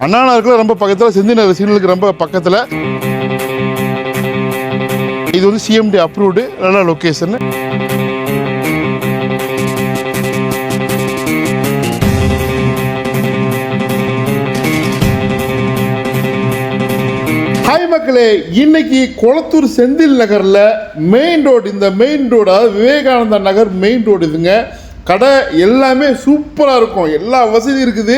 அண்ணா நகருக்கு ரொம்ப பக்கத்தில் செந்தி நகர் சீனலுக்கு ரொம்ப பக்கத்தில். இது வந்து சிஎம்டி அப்ரூவ்டு நல்ல லொக்கேஷன் ஹாய் மக்களே இன்னைக்கு குளத்தூர் செந்தில் நகரில் மெயின் ரோடு இந்த மெயின் ரோடு அதாவது விவேகானந்தா நகர் மெயின் ரோடு இதுங்க. கடை எல்லாமே சூப்பராக இருக்கும். எல்லா வசதியும் இருக்குது.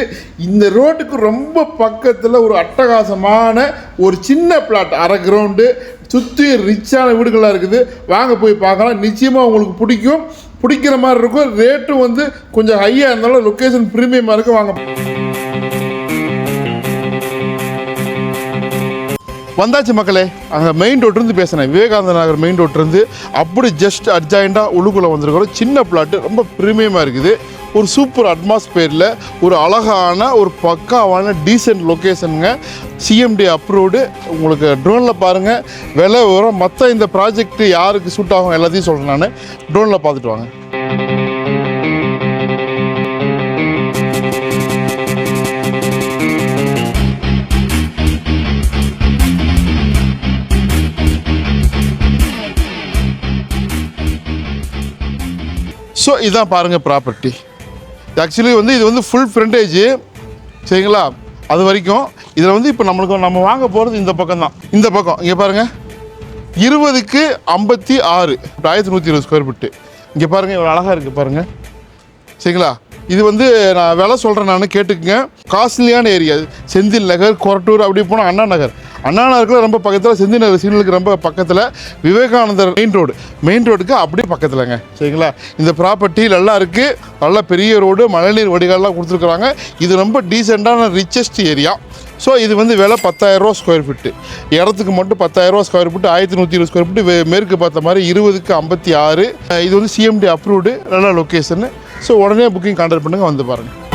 இந்த ரோட்டுக்கு ரொம்ப பக்கத்தில் ஒரு அட்டகாசமான ஒரு சின்ன பிளாட் அரை கிரவுண்டு சுற்றி ரிச்சான வீடுகளாக இருக்குது. வாங்க போய் பார்க்கலாம். நிச்சயமாக உங்களுக்கு பிடிக்கும். பிடிக்கிற மாதிரி இருக்கும். ரேட்டும் வந்து கொஞ்சம் ஹையாக இருந்தாலும் லொக்கேஷன் ப்ரீமியமாக இருக்கும். வாங்க. வந்தாச்சு மக்களே அங்கே மெயின் ரோட்லேருந்து பேசினேன் விவேகானந்த நகர் மெயின் ரோட்லேருந்து அப்படி ஜஸ்ட் அட்ஜாயிண்டாக உள்ளுக்குள்ளே வந்திருக்கிறோம் சின்ன பிளாட்டு ரொம்ப ப்ரீமியமாக இருக்குது. ஒரு சூப்பர் அட்மாஸ்பியரில் ஒரு அழகான ஒரு பக்காவான டீசென்ட் லொக்கேஷனுங்க சிஎம்டி அப்ரூவ்டு உங்களுக்கு ட்ரோனில் பாருங்கள் விலை விவரம் மற்ற இந்த ப்ராஜெக்ட் யாருக்கு சூட் ஆகும் எல்லாத்தையும் சொல்கிறேன் நான். ட்ரோனில் பார்த்துட்டு வாங்க. ஸோ இதான் பாருங்கள் ப்ராப்பர்ட்டி ஆக்சுவலி வந்து இது வந்து ஃபுல் ஃப்ரண்டேஜ் சரிங்களா? அது வரைக்கும் இதில் வந்து இப்போ நம்மளுக்கு நம்ம வாங்க போகிறது இந்த பக்கம் தான். இந்த பக்கம் இங்கே பாருங்கள் இருபதுக்கு ஐம்பத்தி ஆறு ஆயிரத்தி நூற்றி இருபது ஸ்கொயர் ஃபீட்டு இங்கே பாருங்கள் இவ்வளோ அழகாக இருக்குது பாருங்கள் சரிங்களா? இது வந்து நான் விலை சொல்கிறேன் நான் கேட்டுக்குங்க. காஸ்ட்லியான ஏரியா செந்தில் நகர் கொரட்டூர் அப்படி போனால் அண்ணா நகர். அண்ணா நகரில் ரொம்ப பக்கத்தில் செந்தில் நகர் ரொம்ப பக்கத்தில் விவேகானந்தர் மெயின் ரோடு மெயின் ரோடுக்கு அப்படியே பக்கத்தில்ங்க. சரிங்களா? இந்த ப்ராப்பர்ட்டி நல்லா இருக்குது நல்ல பெரிய ரோடு மழைநீர் வடிகால்லாம் கொடுத்துருக்குறாங்க. இது ரொம்ப டீசெண்டான ரிச்சஸ்ட் ஏரியா ஸோ இது வந்து விலை பத்தாயிரரூவா ஸ்கொயர் ஃபீட்டு இடத்துக்கு மட்டும் பத்தாயிரரூவா ஸ்கொயர் ஃபீட்டு ஆயிரத்தி நூற்றி இருபது ஸ்கொயர் ஃபீட்டு மேற்கு பார்த்த மாதிரி இருபதுக்கு ஐம்பத்தி ஆறு. இது வந்து சிஎம்டி அப்ரூவ்டு நல்ல லொக்கேஷனு ஸோ உடனே புக்கிங் கான்டாக்ட் பண்ணுங்கள் வந்து பாருங்கள்